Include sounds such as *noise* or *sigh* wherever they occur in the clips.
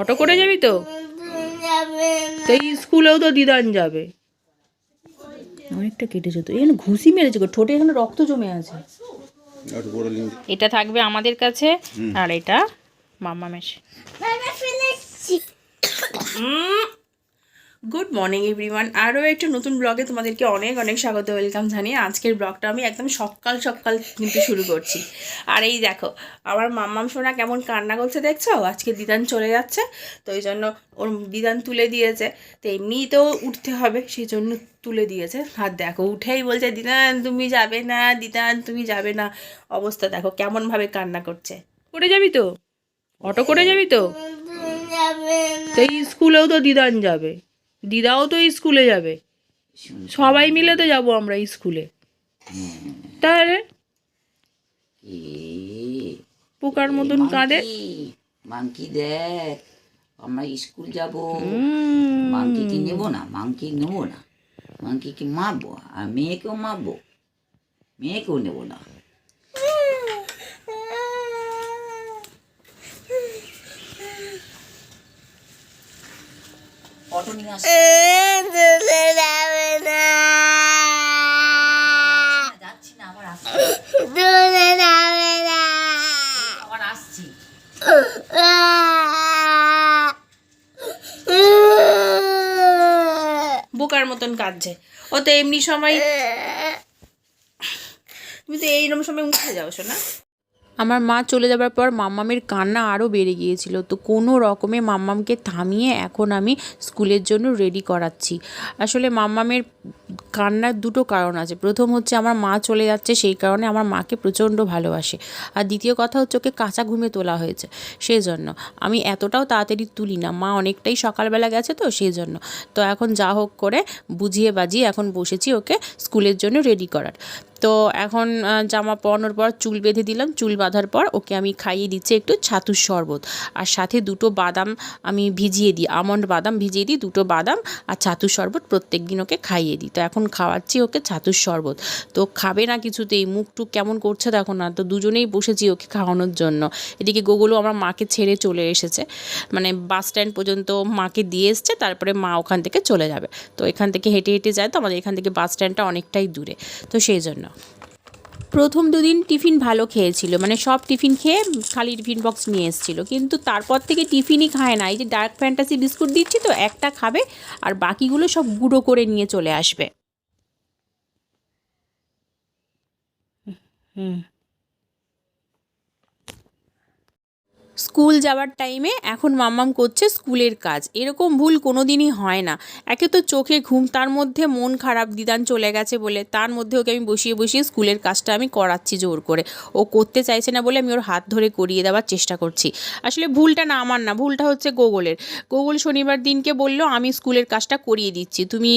Auto করে যাবি তো? তো এই স্কুলেও তো দিদান যাবে। অনেকটা কেটেছে তো। এখানে ঘুষি মেরেছে গো ঠোঁটে এখানে রক্ত জমে আছে। এটা থাকবে আমাদের কাছে আর এটা মাম্মা মেশে। গুড মর্নিং এভরিওয়ান আরও একটা নতুন ব্লগে তোমাদেরকে অনেক অনেক স্বাগত ওয়েলকাম জানিয়ে আজকের ব্লগটা আমি একদম সকাল সকাল কিন্তু শুরু করছি। আর এই দেখো আমার মাম্মাম সোনা কেমন কান্না করছে দেখছ? আজকে দিদান চলে যাচ্ছে তো এই জন্য ওর দিদান তুলে দিয়েছে। তো এমনিতেও উঠতে হবে সেই জন্য তুলে দিয়েছে। আর দেখো উঠেই বলছে দিদান তুমি যাবে না দিদান তুমি যাবে না। অবস্থা দেখো কেমনভাবে কান্না করছে। করে যাবি তো? অটো করে যাবি তো? তো এই স্কুলেও তো দিদান যাবে। দিদাও তো স্কুলে যাবে। সবাই মিলে তো যাব আমরা স্কুলে। তাহলে? পোকার মতন কাঁদে। মাংকি দেখ আমরা স্কুল যাব। মাংকিকে নেব না মাংকি নেব না। মাংকিকে মারবো আর মেয়েকেও মারবো। মেয়েকেও নেব না। না না না বোকার মতন কাঁদছে। ও তো এমনি সময় তুমি তো এইরকম সময় উঠে যাও, শোনা। আমার মা চলে যাবার পর মাম্মামের কান্না আরও বেড়ে গিয়েছিল। তো কোনো রকমে মাম্মামকে থামিয়ে এখন আমি স্কুলের জন্য রেডি করাচ্ছি। আসলে মাম্মামের কান্নার দুটো কারণ আছে। প্রথম হচ্ছে আমার মা চলে যাচ্ছে, সেই কারণে আমার মাকে প্রচণ্ড ভালোবাসে। আর দ্বিতীয় কথা হচ্ছে ওকে কাঁচা ঘুমে তোলা হয়েছে সেই জন্য আমি এতটাও তাড়াতাড়ি তুলি না। মা অনেকটাই সকালবেলা গেছে তো সেই জন্য তো এখন যা হোক করে বুঝিয়ে বাজিয়ে এখন বসেছি ওকে স্কুলের জন্য রেডি করার। তো এখন জামা পরানোর পর চুল বেঁধে দিলাম, চুল বাঁধার পর ওকে আমি খাইয়ে দিচ্ছি একটু ছাতুর শরবত। আর সাথে দুটো বাদাম আমি ভিজিয়ে দিই, আমন্ড বাদাম ভিজিয়ে দিই, দুটো বাদাম আর ছাতুর শরবত প্রত্যেক দিন ওকে খাইয়ে দিই। তো এখন খাওয়াচ্ছি ওকে ছাতুর শরবত। তো খাবে না কিছুতেই মুখ টুক কেমন করছে দেখো না, তো দুজনেই বসেছি ওকে খাওয়ানোর জন্য। এদিকে গোগুলো আমার মাকে ছেড়ে চলে এসেছে। মানে বাস স্ট্যান্ড পর্যন্ত মাকে দিয়ে এসছে, তারপরে মা ওখান থেকে চলে যাবে। তো এখান থেকে হেঁটে হেঁটে যায়, তো আমাদের এখান থেকে বাস স্ট্যান্ডটা অনেকটাই দূরে। তো সেই জন্য। প্রথম দুদিন টিফিন ভালো খেয়েছিল। মানে সব টিফিন খেয়ে খালি টিফিন বক্স নিয়ে এসেছিল। কিন্তু তারপর থেকে টিফিনই খায় না। এই যে ডার্ক ফ্যান্টাসি বিস্কুট দিচ্ছি তো, একটা খাবে আর বাকিগুলো সব গুঁড়ো করে নিয়ে চলে আসবে। হুম। স্কুল যাওয়ার টাইমে এখন মাম্মাম করছে স্কুলের কাজ। এরকম ভুল কোনো দিনই হয় না। একে তো চোখে ঘুম, তার মধ্যে মন খারাপ, দিদান চলে গেছে বলে তার মধ্যে ওকে আমি বসিয়ে বসিয়ে স্কুলের কাজটা আমি করাচ্ছি জোর করে। ও করতে চাইছে না বলে আমি ওর হাত ধরে করিয়ে দেওয়ার চেষ্টা করছি। আসলে ভুলটা না আমার না, ভুলটা হচ্ছে গোগলের। গোগল শনিবার দিনকে বলল, আমি স্কুলের কাজটা করিয়ে দিচ্ছি, তুমি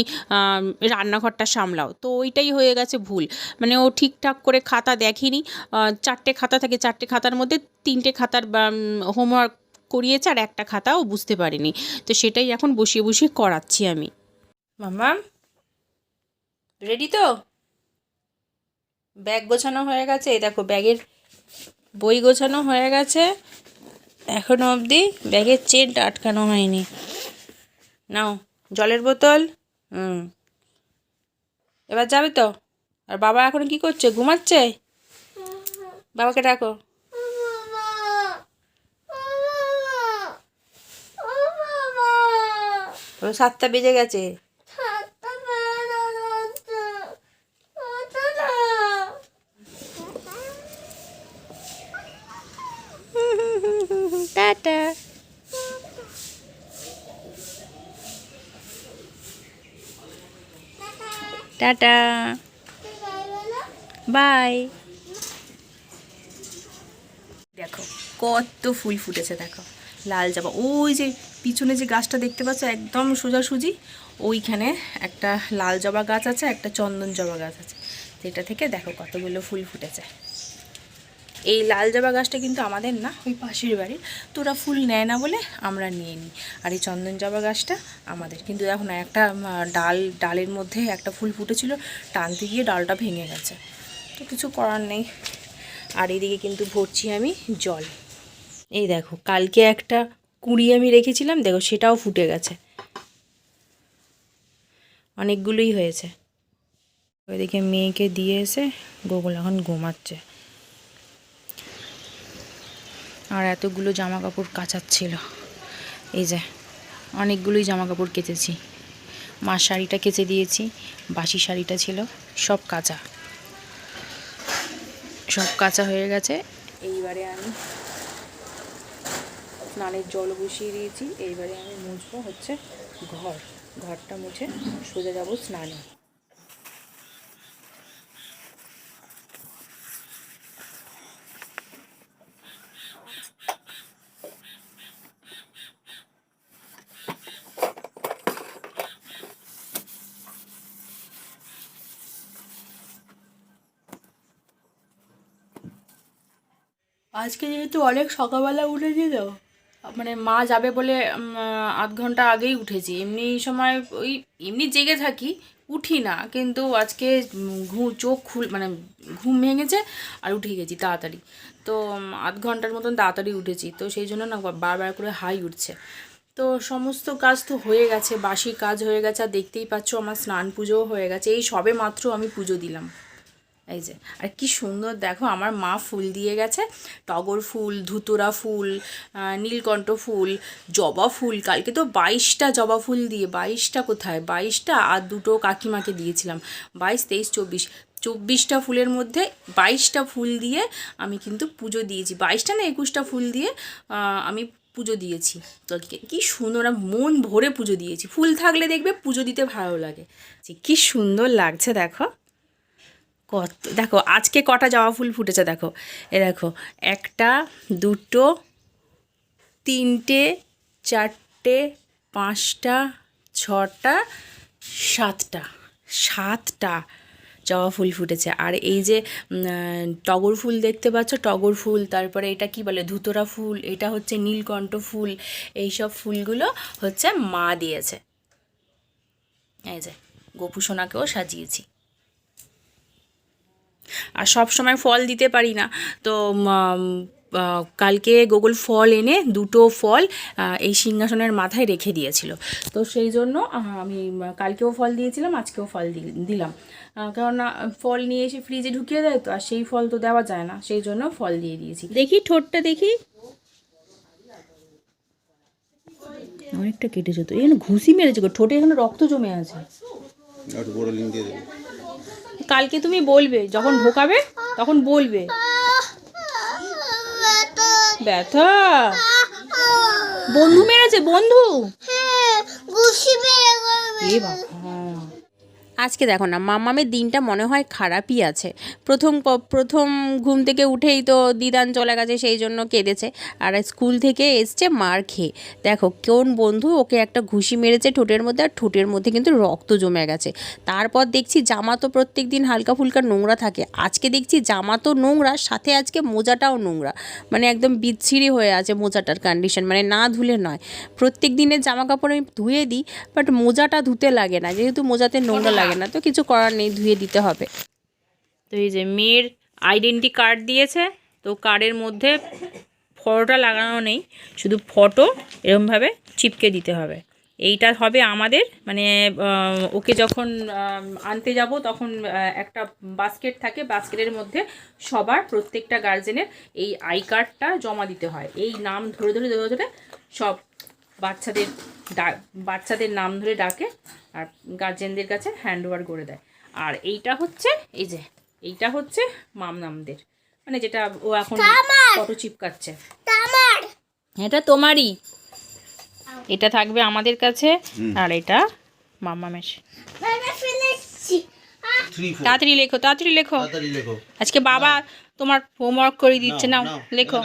রান্নাঘরটা সামলাও। তো ওইটাই হয়ে গেছে ভুল। মানে ও ঠিকঠাক করে খাতা দেখেনি। চারটে খাতা থাকে, চারটে খাতার মধ্যে তিনটে খাতার হোমওয়ার্ক করিয়েছে আর একটা খাতাও বুঝতে পারিনি। তো সেটাই এখন বসিয়ে বসিয়ে করাচ্ছি আমি। মামা রেডি তো? ব্যাগ গোছানো হয়ে গেছে। এই দেখো, ব্যাগের বই গোছানো হয়ে গেছে। এখনও অবধি ব্যাগের চেনটা আটকানো হয়নি। নাও, জলের বোতল। হুম। এবার যাবে তো? আর বাবা এখন কি করছে? ঘুমাচ্ছে? বাবাকে ডাকো। ও সাতটা বেজে গেছে। টাটা। টাটা। বাই। দেখো কত ফুল ফুটেছে দেখো। লাল জবা ওই যে পিছনে যে গাছটা দেখতে পাচ্ছ, একদম সোজাসুজি, ওইখানে একটা লাল জবা গাছ আছে, একটা চন্দন জবা গাছ আছে। যেটা থেকে দেখো কতগুলো ফুল ফুটেছে। এই লাল জবা গাছটা কিন্তু আমাদের না, ওই পাশের বাড়ির, তো ওরা ফুল নেয় না বলে আমরা নিয়ে নিই। আর এই চন্দন জবা গাছটা আমাদের কিন্তু দেখো না, একটা ডাল, ডালের মধ্যে একটা ফুল ফুটেছিল, টানতে গিয়ে ডালটা ভেঙে গেছে। তো কিছু করার নেই। আর এদিকে কিন্তু ভরছি আমি জল। এই দেখো, কালকে একটা কুড়িয়ে আমি রেখেছিলাম, দেখো সেটাও ফুটে গেছে। অনেকগুলোই হয়েছে। ওইদিকে মেয়েকে দিয়ে এসে গোকুল এখন ঘুমাচ্ছে। আর এতগুলো জামা কাপড় কাচাচ্ছিল। এই যে, অনেকগুলোই জামা কাপড় কেচেছি। মা শাড়িটা কেচে দিয়েছি, বাসি শাড়িটা ছিল, সব কাঁচা। সব কাঁচা হয়ে গেছে। এইবারে আমি স্নানের জল বসিয়ে দিয়েছি। এইবারে আমি মুছবো হচ্ছে ঘর। ঘরটা মুছে সোজা যাব স্নানে। আজকে যেহেতু অনেক সকালবেলা উঠেছি তো মানে মা যাবে বলে আধ ঘণ্টা আগেই উঠেছি। এমনি সময় ওই এমনি জেগে থাকি, উঠি না। কিন্তু আজকে ঘু, চোখ খুল মানে ঘুম ভেঙেছে আর উঠে গেছি তাড়াতাড়ি। তো আধ ঘণ্টার মতন তাড়াতাড়ি উঠেছি। তো সেই জন্য না বারবার করে হাই উঠছে। তো সমস্ত কাজ তো হয়ে গেছে, বাসি কাজ হয়ে গেছে। আর দেখতেই পাচ্ছ আমার স্নান পুজোও হয়ে গেছে। এই সবে মাত্র আমি পুজো দিলাম। এই যে, আর কি সুন্দর, দেখো আমার মা ফুল দিয়ে গেছে। টগর ফুল, ধুতুরা ফুল নীলকণ্ঠ ফুল, জবা ফুল, কালকে তো বাইশটা জবা ফুল দিয়ে, বাইশটা কোথায়? বাইশটা আর দুটো কাকিমাকে দিয়েছিলাম। বাইশ, তেইশ, চব্বিশ, চব্বিশটা ফুলের মধ্যে বাইশটা ফুল দিয়ে আমি কিন্তু পুজো দিয়েছি। বাইশটা না একুশটা ফুল দিয়ে আমি পুজো দিয়েছি। তো কি সুন্দর মন ভরে পুজো দিয়েছি। ফুল থাকলে দেখবে পুজো দিতে ভালো লাগে। কি সুন্দর লাগছে, দেখো। কত দেখো, আজকে কটা জবা ফুল ফুটেছে দেখো। এ দেখো, একটা, দুটো, তিনটে, চারটে, পাঁচটা, ছটা, সাতটা। সাতটা জবা ফুল ফুটেছে। আর এই যে টগর ফুল দেখতে পাচ্ছ, টগর ফুল, তারপরে এটা কি বলে, ধুতরা ফুল, এটা হচ্ছে নীলকণ্ঠ ফুল এই সব ফুলগুলো হচ্ছে মা দিয়েছে। এই যে, গোপু সোনাকেও সাজিয়েছি। আর সব সময় ফল দিতে পারি না। তো কালকে গোগল ফল এনে দুটো ফল এই সিংহাসনের মাথায় রেখে দিয়েছিল। তো সেই জন্য আমি কালকেও ফল দিয়েছিলাম আজকেও ফল দি- দিলাম। কেননা ফল নিয়ে এসে ফ্রিজে ঢুকিয়ে দেয় তো আর সেই ফল তো দেওয়া যায় না। সেই জন্য ফল দিয়ে দিয়েছি। দেখি ঠোঁটটা দেখি। অনেকটা কেটেছে তো। এখানে ঘুষি মেরেছে ঠোঁটে এখানে রক্ত জমে আছে একটু বড় লিঙ্ক দিয়ে দেবে কালকে তুমি বলবে যখন ঢোকাবে তখন বলবে। ব্যথা। বন্ধু মেরেছে বন্ধু। করবে এ বাবা। আজকে দেখো না, মামামের দিনটা মনে হয় খারাপই আছে। প্রথম প্রথম ঘুম থেকে উঠেই তো দিদান চলে গেছে, সেই জন্য কেঁদেছে। আর স্কুল থেকে এসছে মার খেয়ে। দেখো, কোন বন্ধু ওকে একটা ঘুষি মেরেছে ঠোঁটের মধ্যে, আর ঠোঁটের মধ্যে কিন্তু রক্ত জমে গেছে। তারপর দেখছি জামা তো প্রত্যেক দিন হালকা ফুলকা নোংরা থাকে। আজকে দেখছি জামা তো নোংরা, সাথে আজকে মোজাটাও নোংরা। মানে একদম বিচ্ছিরি হয়ে আছে মোজাটার কন্ডিশন মানে না ধুলে নয়। প্রত্যেক দিনের জামা কাপড় আমি ধুয়ে দিই বাট মোজাটা ধুতে লাগে না। যেহেতু মোজাতে নোংরা লাগে। না, তো কিছু করার নেই, ধুয়ে দিতে হবে। তো এই যে মেয়ের আইডেন্টি কার্ড দিয়েছে, তো কার্ডের মধ্যে ফটোটা লাগানো নেই, শুধু ফটো এরমভাবে চিপকে দিতে হবে। এইটা হবে আমাদের মানে ওকে যখন আনতে যাব, তখন একটা বাস্কেট থাকে বাস্কেটের মধ্যে সবার প্রত্যেকটা গার্জেনের এই আই কার্ডটা জমা দিতে হয়। এই নাম ধরে ধরে ধরে ধরে সব বাচ্চাদের ডা বাচ্চাদের নাম ধরে ডাকে আর গার্জেনদের কাছে হ্যান্ড ওভার করে দেয়। আর এইটা হচ্ছে এই যে এইটা হচ্ছে মাম নামদের। মানে যেটা ও এখন ফটো চিপকাচ্ছে। এটা তোমারই। এটা থাকবে আমাদের কাছে আর এটা ফেলেছি। থ্রি ফোর তাড়াতাড়ি লেখো তাড়াতাড়ি লেখো। লেখো। আজকে বাবা তোমার হোমওয়ার্ক করে দিচ্ছে নাও লেখো।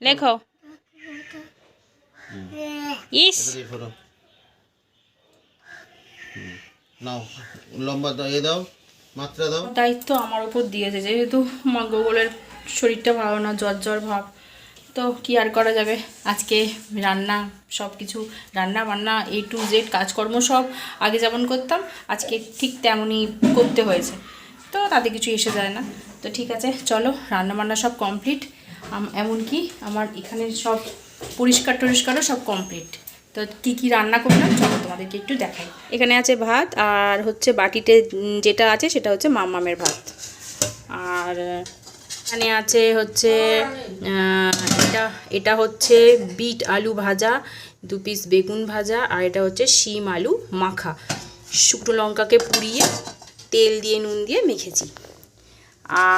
লেখো। ইস। নাও লম্বা এ দাও মাত্রা দাও। দায়িত্ব আমার উপর দিয়েছে যেহেতু মা গোগলের শরীরটা ভালো না জ্বর জ্বর ভাব তো কি আর করা যাবে? আজকে রান্না সব কিছু রান্না বান্না এ টু জেড কাজকর্ম সব আগে যেমন করতাম আজকে ঠিক তেমনই করতে হয়েছে। তো তাতে কিছু এসে যায় না। তো ঠিক আছে চলো রান্না বান্না সব কমপ্লিট এমনকি আমার এখানে সব পরিষ্কার টরিষ্কারও সব কমপ্লিট তো কী কী রান্না করলাম, চলো তোমাদেরকে একটু দেখাই। এখানে আছে ভাত, আর হচ্ছে বাটিতে যেটা আছে সেটা হচ্ছে মামামের ভাত। আর, এখানে আছে হচ্ছে এটা এটা হচ্ছে বিট আলু ভাজা, দু পিস বেগুন ভাজা, আর এটা হচ্ছে শিম আলু মাখা। শুকনো লঙ্কাকে পুড়িয়ে তেল দিয়ে, নুন দিয়ে মেখেছি।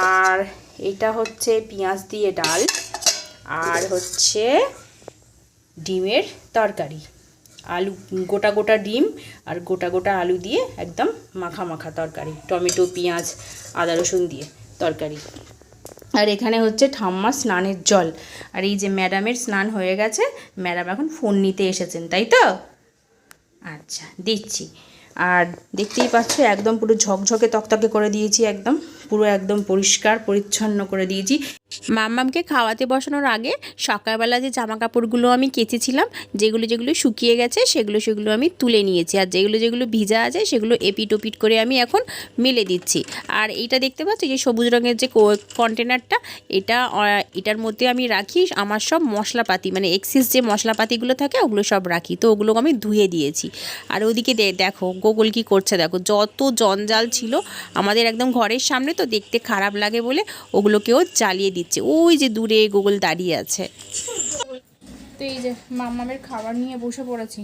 আর এটা হচ্ছে পেঁয়াজ দিয়ে ডাল। আর হচ্ছে ডিমের তরকারি। আলু, গোটা গোটা ডিম আর গোটা গোটা আলু দিয়ে একদম মাখা মাখা তরকারি। টমেটো, পেঁয়াজ, আদা রসুন দিয়ে তরকারি। আর এখানে হচ্ছে ঠাম্মা স্নানের জল। আর এই যে ম্যাডামের স্নান হয়ে গেছে, ম্যাডাম এখন ফোন নিতে এসেছেন, তাই তো? আচ্ছা দিচ্ছি। আর দেখতেই পাচ্ছ, একদম পুরো ঝকঝকে তকতকে করে দিয়েছি, একদম পুরো একদম পরিষ্কার, পরিচ্ছন্ন করে দিয়েছি। মাম্মামকে খাওয়াতে বসানোর আগে সকালবেলা যে জামা কাপড়গুলো আমি কেচেছিলাম, যেগুলো যেগুলো শুকিয়ে গেছে, সেগুলো সেগুলো আমি তুলে নিয়েছি। আর যেগুলো যেগুলো ভিজা আছে, সেগুলো এপিট ওপিট করে আমি এখন মেলে দিচ্ছি। আর এইটা দেখতে পাচ্ছ যে সবুজ রঙের যে কন্টেনারটা, এটা এটার মধ্যে আমি রাখি আমার সব মশলাপাতি মানে এক্সিস যে মশলাপাতিগুলো থাকে, ওগুলো সব রাখি। তো ওগুলো আমি ধুয়ে দিয়েছি। আর ওদিকে দেখো, গোগল কি করছে, দেখো, যত জঞ্জাল ছিল আমাদের একদম ঘরের সামনে, তো দেখতে খারাপ লাগে বলে ওগুলোকেও জ্বালিয়ে দিচ্ছে। ওই যে দূরে গোগল দাঁড়িয়ে আছে। তো এই যে মাম্মামের খাবার নিয়ে বসে পড়েছি।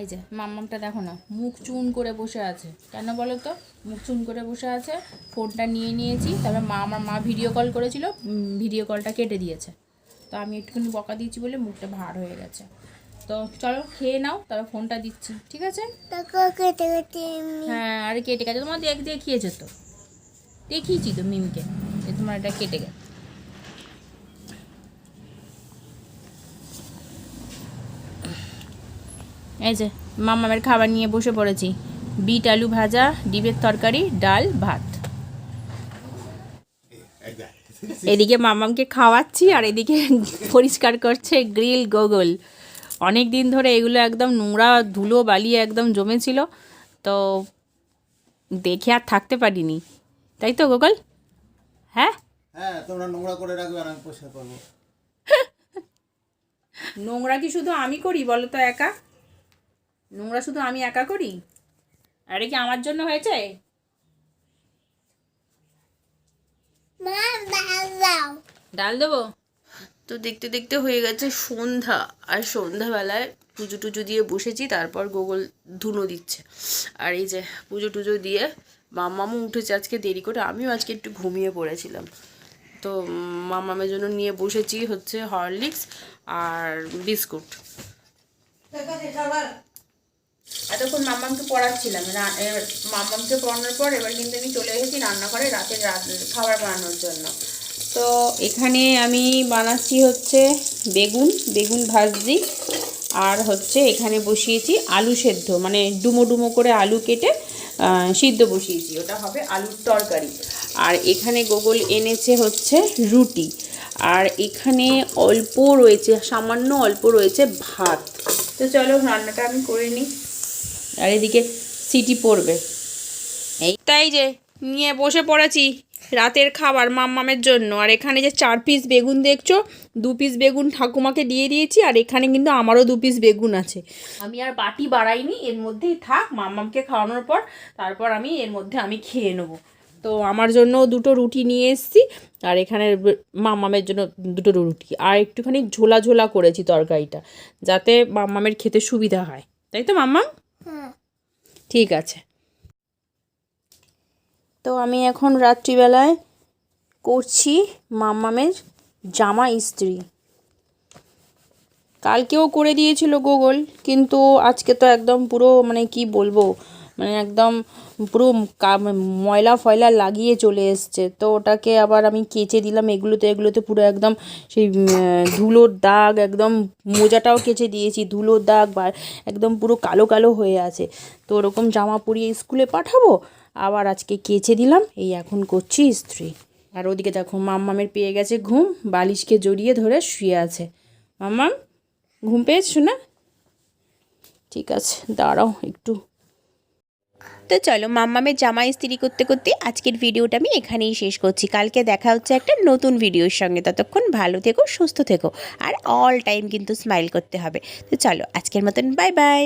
এই যে মাম্মামটা দেখো না মুখ চুন করে বসে আছে। কেন বলো তো? মুখ চুন করে বসে আছে ফোনটা নিয়ে নিয়েছি তারপর মা আমার মা ভিডিও কল করেছিল ভিডিও কলটা কেটে দিয়েছে। তো আমি একটুখানি বকা দিয়েছি বলে মুখটা ভার হয়ে গেছে। তো চলো খেয়ে নাও তারপর ফোনটা দিচ্ছি ঠিক আছে? কেটে কেটে হ্যাঁ আরে কেটে গেছে তোমার দেখ দেখিয়েছো তো। দেখিয়েছি তো মিমকে। যে তোমার এটা কেটে গেছে এই যে, মামামের খাবার নিয়ে বসে পড়েছি। বিট আলু ভাজা, ডিমের তরকারি, ডাল, ভাত। এদিকে মামামকে খাওয়াচ্ছি আর এদিকে *laughs* পরিষ্কার করছে গ্রিল গোগল। অনেক দিন ধরে এগুলো একদম নোংরা ধুলো বালি একদম জমেছিল, তো দেখে আর থাকতে পারিনি। তাই তো, গোগল? হ্যাঁ? হ্যাঁ তোমরা নোংরা করে রাখবে আর আমি পরিষ্কার করব। নোংরা কি শুধু আমি করি বলো তো একা? নোংরা শুধু আমি একা করি? আরে কি আমার জন্য হয়েছে? মা ডাল ডাল দেবো? তো দেখতে দেখতে হয়ে গেছে সন্ধ্যা আর সন্ধ্যাবেলায় পুজো টুজো দিয়ে বসেছি তারপর গোগল ধুনো দিচ্ছে। আর এই যে পুজো টুজো দিয়ে মাম্মামও উঠেছে আজকে দেরি করে আমিও আজকে একটু ঘুমিয়ে পড়েছিলাম। তো উম, মাম্মামের জন্য নিয়ে বসেছি হচ্ছে হরলিক্স আর বিস্কুট। এতক্ষণ মাম্মামকে পড়াচ্ছিলাম মাম্মামকে পড়ানোর পর এবার কিন্তু আমি চলে এসেছি রান্নাঘরে রাতের রাত- খাবার বানানোর জন্য। তো এখানে আমি বানাচ্ছি হচ্ছে বেগুন বেগুন ভাজি আর হচ্ছে এখানে বসিয়েছি আলু সেদ্ধ মানে ডুমো ডুমো করে আলু কেটে সিদ্ধ বসিয়েছি, ওটা হবে আলুর তরকারি। আর এখানে গোগল এনেছে হচ্ছে রুটি। আর এখানে অল্প রয়েছে, সামান্য অল্প রয়েছে ভাত। তো চলো রান্নাটা আমি করে নিই। আর এদিকে সিটি পড়বে। এই, তাই যে, নিয়ে বসে পড়েছি। রাতের খাবার মাম্মামের জন্য। আর এখানে যে চার পিস বেগুন দেখছ দু পিস বেগুন ঠাকুমাকে দিয়ে দিয়েছি আর এখানে কিন্তু আমারও দু পিস বেগুন আছে। আমি আর বাটি বাড়াইনি এর মধ্যেই থাক মাম্মামকে খাওয়ানোর পর তারপর আমি এর মধ্যে আমি খেয়ে নেব। তো আমার জন্য দুটো রুটি নিয়ে এসেছি আর এখানে মাম্মামের জন্য দুটো রুটি। আর একটুখানি ঝোলা ঝোলা করেছি তরকারিটা যাতে মাম্মামের খেতে সুবিধা হয়। তাই তো মাম্মা হ্যাঁ। ঠিক আছে। তো আমি এখন রাত্রিবেলায় করছি মাম্মামের জামা ইস্ত্রি। কালকেও করে দিয়েছিল গুগল, কিন্তু আজকে তো একদম পুরো মানে কি বলব মানে একদম পুরো ময়লা ফয়লা লাগিয়ে চলে এসছে। তো ওটাকে আবার আমি কেচে দিলাম এগুলোতে এগুলোতে পুরো একদম সেই ধুলোর দাগ, একদম মোজাটাও কেচে দিয়েছি, ধুলোর দাগ বা একদম পুরো কালো কালো হয়ে আছে। তো ওরকম জামা পরিয়ে স্কুলে পাঠাবো, আবার আজকে কেচে দিলাম, এই এখন করছি ইস্ত্রি। আর ওদিকে দেখো মাম্মামের পেয়ে গেছে ঘুম, বালিশকে জড়িয়ে ধরে শুয়ে আছে। মাম্মাম ঘুম পেয়েছ না? ঠিক আছে, দাঁড়াও একটু। তো চলো মাম্মামের জামা ইস্ত্রি করতে করতে আজকের ভিডিওটা আমি এখানেই শেষ করছি। কালকে দেখা হচ্ছে একটা নতুন ভিডিওর সঙ্গে। ততক্ষণ ভালো থেকো, সুস্থ থেকো, আর অল টাইম কিন্তু স্মাইল করতে হবে। তো চলো আজকের মতন বাই বাই